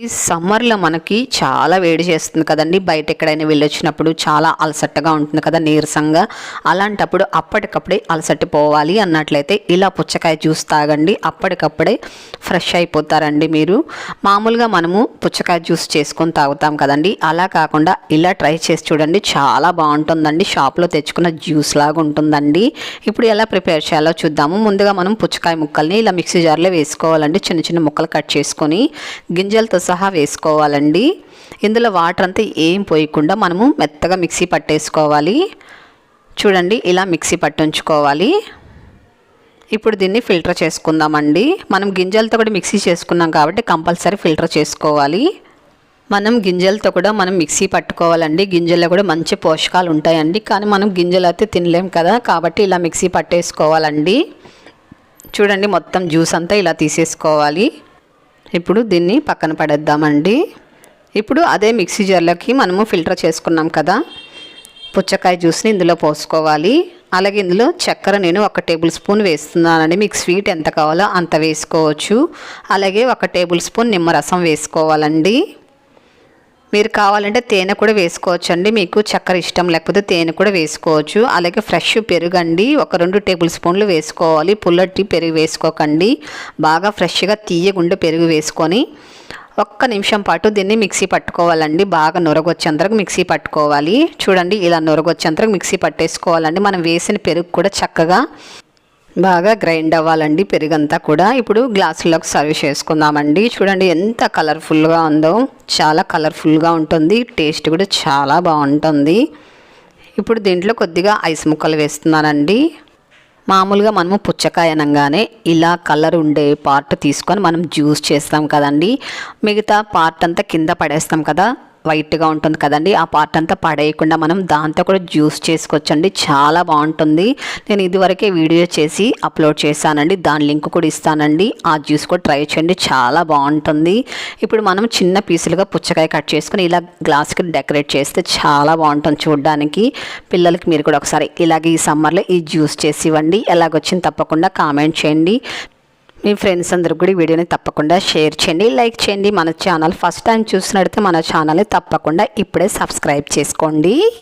ఈ సమ్మర్లో మనకి చాలా వేడి చేస్తుంది కదండి. బయట ఎక్కడైనా వెళ్ళొచ్చినప్పుడు చాలా అలసట్టగా ఉంటుంది కదా నీరసంగా. అలాంటప్పుడు అప్పటికప్పుడే అలసట పోవాలి అన్నట్లయితే ఇలా పుచ్చకాయ జ్యూస్ తాగండి. అప్పటికప్పుడే ఫ్రెష్ అయిపోతారండి మీరు. మామూలుగా మనము పుచ్చకాయ జ్యూస్ చేసుకొని తాగుతాం కదండి. అలా కాకుండా ఇలా ట్రై చేసి చూడండి. చాలా బాగుంటుందండి. షాప్లో తెచ్చుకున్న జ్యూస్ లాగా ఉంటుందండి. ఇప్పుడు ఎలా ప్రిపేర్ చేయాలో చూద్దాము. ముందుగా మనం పుచ్చకాయ ముక్కల్ని ఇలా మిక్సీ జార్లో వేసుకోవాలండి. చిన్న చిన్న ముక్కలు కట్ చేసుకొని గింజలతో సహా వేసుకోవాలండి. ఇందులో వాటర్ అంతా ఏం పోయకుండా మనము మెత్తగా మిక్సీ పట్టేసుకోవాలి. చూడండి ఇలా మిక్సీ పట్టుంచుకోవాలి. ఇప్పుడు దీన్ని ఫిల్టర్ చేసుకుందామండి. మనం గింజలతో కూడా మిక్సీ చేసుకున్నాం కాబట్టి కంపల్సరీ ఫిల్టర్ చేసుకోవాలి. మనం గింజలతో కూడా మనం మిక్సీ పట్టుకోవాలండి. గింజల్లో కూడా మంచి పోషకాలు ఉంటాయండి. కానీ మనం గింజలు అయితే తినలేం కదా కాబట్టి ఇలా మిక్సీ పట్టేసుకోవాలండి. చూడండి మొత్తం జ్యూస్ అంతా ఇలా తీసేసుకోవాలి. ఇప్పుడు దీన్ని పక్కన పడేద్దామండి. ఇప్పుడు అదే మిక్సీ జార్లోకి మనము ఫిల్టర్ చేసుకున్నాం కదా. పుచ్చకాయ జ్యూస్ని ఇందులో పోసుకోవాలి. అలాగే ఇందులో చక్కెర నేను ఒక టేబుల్ స్పూన్ వేస్తున్నానండి. మీకు స్వీట్ ఎంత కావాలో అంత వేసుకోవచ్చు. అలాగే ఒక టేబుల్ స్పూన్ నిమ్మరసం వేసుకోవాలండి. మీరు కావాలంటే తేనె కూడా వేసుకోవచ్చు అండి మీకు చక్కెర ఇష్టం లేకపోతే తేనె కూడా వేసుకోవచ్చు. అలాగే ఫ్రెష్ పెరుగండి. ఒక రెండు టేబుల్ స్పూన్లు వేసుకోవాలి. పుల్లటి పెరుగు వేసుకోకండి. బాగా ఫ్రెష్గా తీయగుండే పెరుగు వేసుకొని ఒక్క నిమిషం పాటు దీన్ని మిక్సీ పట్టుకోవాలండి. బాగా నొరగొచ్చేంతరకు మిక్సీ పట్టుకోవాలి. చూడండి ఇలా నొరగొచ్చేంతరకు మిక్సీ పట్టేసుకోవాలండి. మనం వేసిన పెరుగు కూడా చక్కగా బాగా గ్రైండ్ అవ్వాలండి పెరుగంతా కూడా. ఇప్పుడు గ్లాసుల్లోకి సర్వ్ చేసుకుందామండి. చూడండి ఎంత కలర్ఫుల్గా ఉందో. చాలా కలర్ఫుల్గా ఉంటుంది. టేస్ట్ కూడా చాలా బాగుంటుంది. ఇప్పుడు దీంట్లో కొద్దిగా ఐస్ ముక్కలు వేస్తున్నానండి. మామూలుగా మనము పుచ్చకాయ అనగానే ఇలా కలర్ ఉండే పార్ట్ తీసుకొని మనం జ్యూస్ చేస్తాం కదండి. మిగతా పార్ట్ అంతా కింద పడేస్తాం కదా. వైట్గా ఉంటుంది కదండి. ఆ పార్ట్ అంతా పడేయకుండా మనం దాంతో కూడా జ్యూస్ చేసుకోవచ్చండి. చాలా బాగుంటుంది. నేను ఇదివరకే వీడియో చేసి అప్లోడ్ చేశానండి. దాని లింక్ కూడా ఇస్తానండి. ఆ జ్యూస్ కూడా ట్రై చేయండి. చాలా బాగుంటుంది. ఇప్పుడు మనం చిన్న పీసులుగా పుచ్చకాయ కట్ చేసుకుని ఇలా గ్లాస్కి డెకరేట్ చేస్తే చాలా బాగుంటుంది చూడడానికి. పిల్లలకి మీరు కూడా ఒకసారి ఇలాగే ఈ సమ్మర్లో ఈ జ్యూస్ చేసి ఇవ్వండి. ఎలాగొచ్చింది తప్పకుండా కామెంట్ చేయండి. మీ ఫ్రెండ్స్ అందరూ కూడా ఈ వీడియోని తప్పకుండా షేర్ చేయండి. లైక్ చేయండి. మన ఛానల్ ఫస్ట్ టైం చూసినట్లయితే మన ఛానల్ని తప్పకుండా ఇప్పుడే సబ్స్క్రైబ్ చేసుకోండి.